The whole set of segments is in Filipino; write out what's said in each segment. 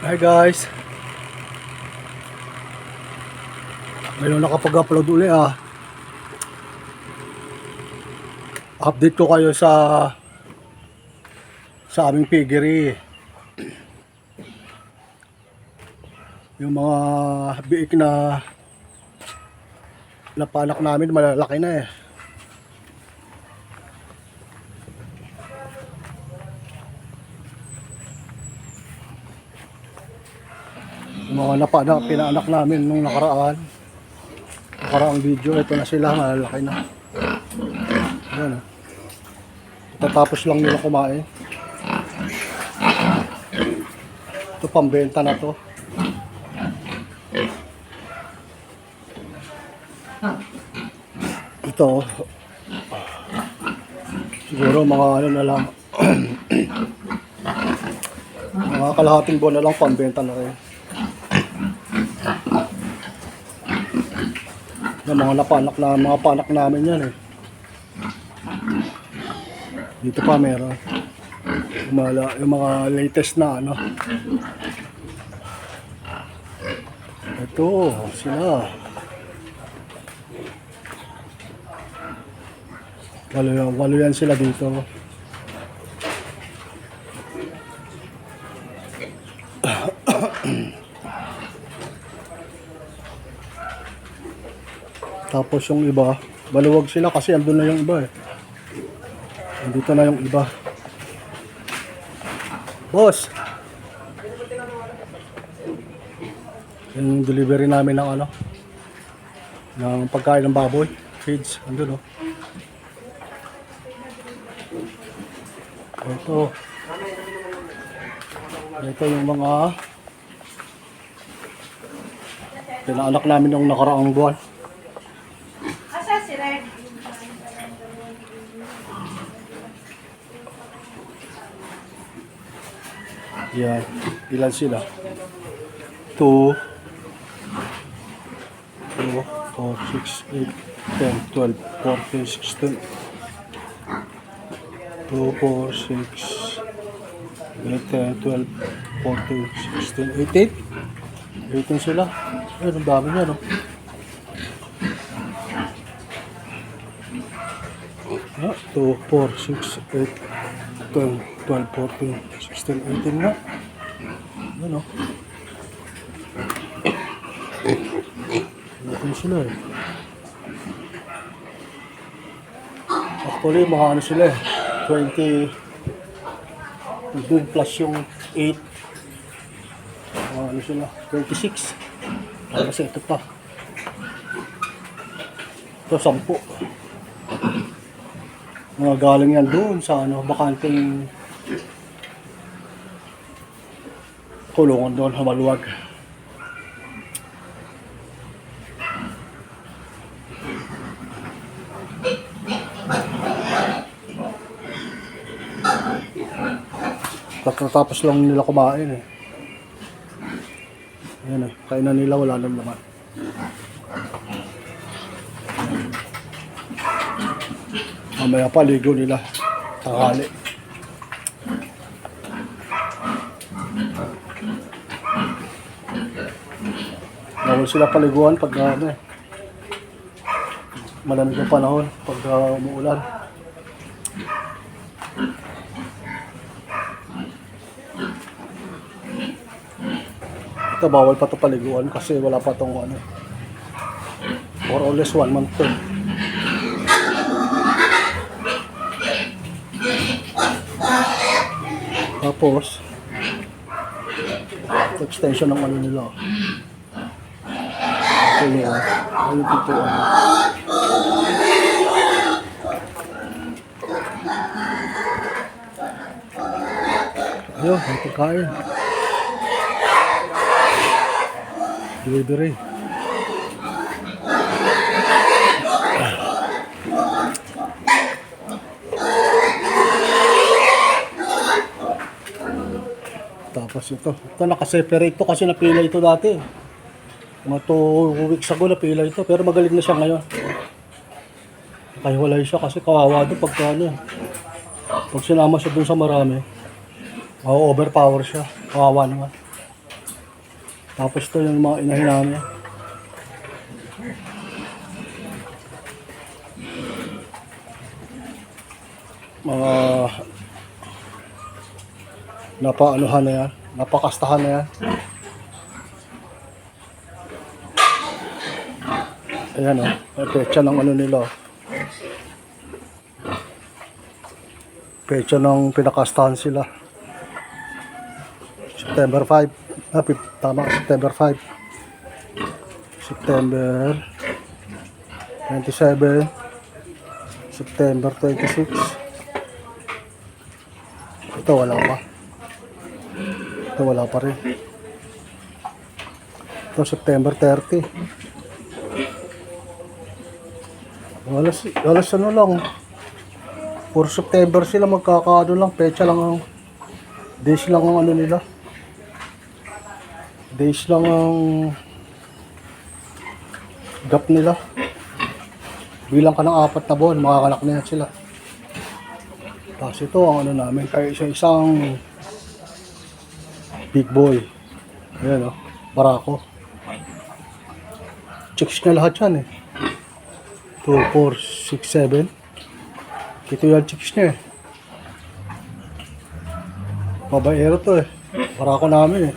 Hi guys. Ngayon nakapag-upload uli ah. Update ko kayo sa sa aming piggery. Yung mga biik na napanak namin malalaki na eh. Mga napanak, pinaanak namin nung nakaraan. Nakaraang video, ito na sila, malalaki na. Ayan ah. Tatapos lang nila kumain. Ito pambenta na to. Ito. Siguro mga ano na lang. mga kalahating buwan na lang pambenta na rin. Yung mga napanak na mga panak namin yan eh. Dito pa meron. Yung mga, yung mga latest na ano. Ito, sila. Walo, yan- walo yan sila dito. Tapos yung iba, baluwag sila kasi andun na yung iba eh. Andito na yung iba. Boss! Yung delivery namin ng ano, ng pagkain ng baboy, feeds, andun oh. Ito. Ito yung mga pinaanak namin nung nakaraang buwan. Yan. Ilan sila? 2 2 4, 6, 8, 10, 12, 14, 16 2, 4, 6 8, 10, 12, 14, 16, 18 18 sila Ayun, ang dami niya, no? Ah, 2, 4, 6, 8, 10, 12, 14, 16, 18 na. Ano? Natin sila eh. Actually, mga ano sila eh. 20 doon plus yung 8 mga ano sila 26 Ah, kasi ito pa ito 10 mga galing yan doon sa ano, bakanting kulungan doon, Hamaluwag. Tatapos lang nila kumain eh. Ayan eh, kainan nila wala nang laman. Mamaya pa, ligo nila. Tanghali. Bawal sila paliguan pag uh, ano eh. Malamig ang panahon pag uh, umuulan. Ito bawal pa to paliguan kasi wala pa tong ano. More or less one month to. Tapos, extension ng ano nila. Ito yun. Ano dito. Ayun, may pagkain. Delivery. Tapos ito. Ito nakaseparate to kasi napila ito dati. Mga 2 weeks ago napila ito. Pero magaling na siya ngayon. Nakahiwalay siya kasi kawawa doon pagka ano. Pag sinama siya dun sa marami, ma-overpower siya. Kawawa naman. Tapos ito yung mga inahin namin. Mga napaanuhan na yan. Napakastahan na yan. Ayan o. Oh. Pecha ng ano nila. Pecha ng pinakastahan sila. September 5. Ah, tama, September 5. September 27. September 26. Ito wala pa. Ito wala pa rin. Ito September 30. Alas, alas ano lang. For September sila magkakaano lang. Pecha lang ang days lang ang ano nila. Days lang ang gap nila. Bilang ka ng apat na buwan, makakanak na sila. Tapos ito ang ano namin, kaya isa isang big boy. Ayan o, barako. Chicks na lahat yan eh. 2, 4, 6, 7. Ito yung chicks niya eh. Babaero to eh. Barako namin eh.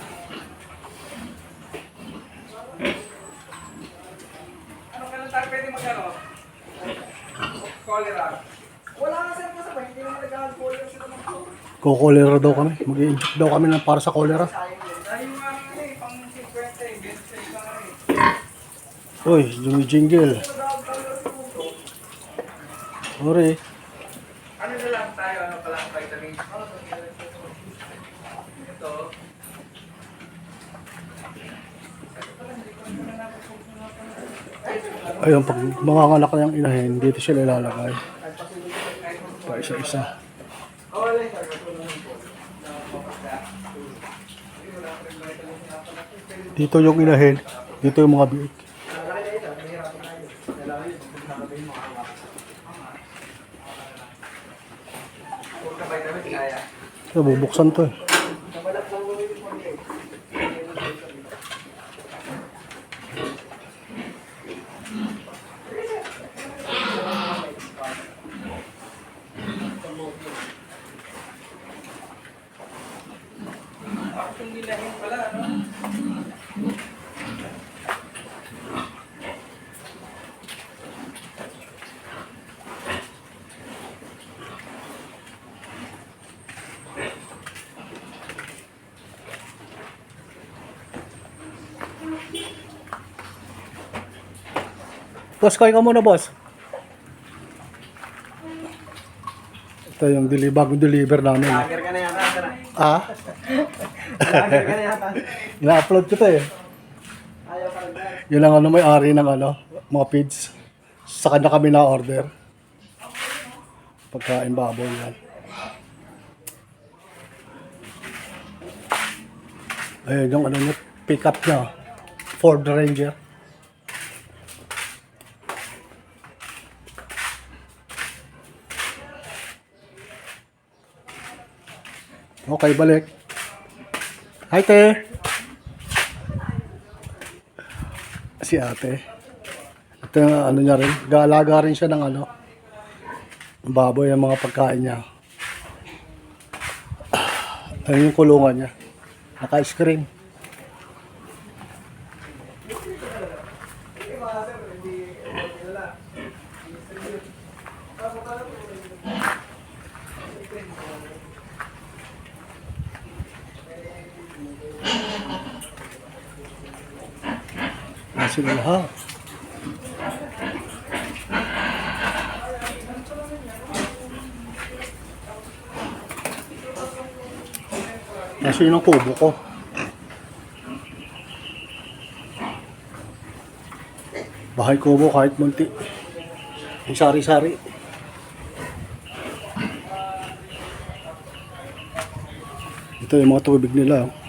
Kukolera daw kami. Mag-i-inject daw kami ng para sa kolera. Dahil yung mga ano eh, pang 50 eh, 26 lang eh. Uy, jumijingle. Sorry. Ano na lang tayo, ano pa lang vitamins? Ito. Ayun, pag mga anak na yung inahin, dito sila ilalagay. Pa isa-isa. Dito yung inahin, dito yung mga biik. Puro ka vitamins, kaya. Ito, bubuksan to eh. Itong nilahin pala, ano? Boss, kain ka muna, boss. Ito yung deli bagong deliver namin. Lager ka na yata, sir. Ah? Lager ka na yata. Ina-upload ko to eh. Ayaw ka rin. Yun ang ano may ari ng ano, mga feeds. Sa kanya kami na order. Pagkain baboy yan. Ayun yung ano niya, pick up niya. Ford Ranger. Okay, balik. Hi, te. Si ate. Ito ano niya rin. Gaalaga rin siya ng ano. Baboy ang mga pagkain niya. Ayun yung kulungan niya. Naka-ice cream. Sila lahat. Kasi yun ang kubo ko. Bahay kubo kahit munti. Yung sari-sari. Ito nila. oh.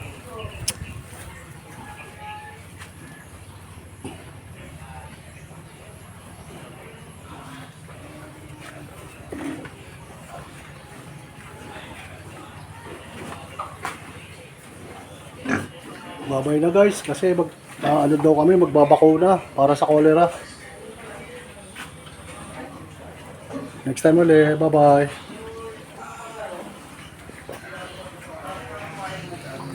Babay na guys kasi mag ah, ano daw kami magbabakuna para sa cholera. Next time ulit. Bye-bye.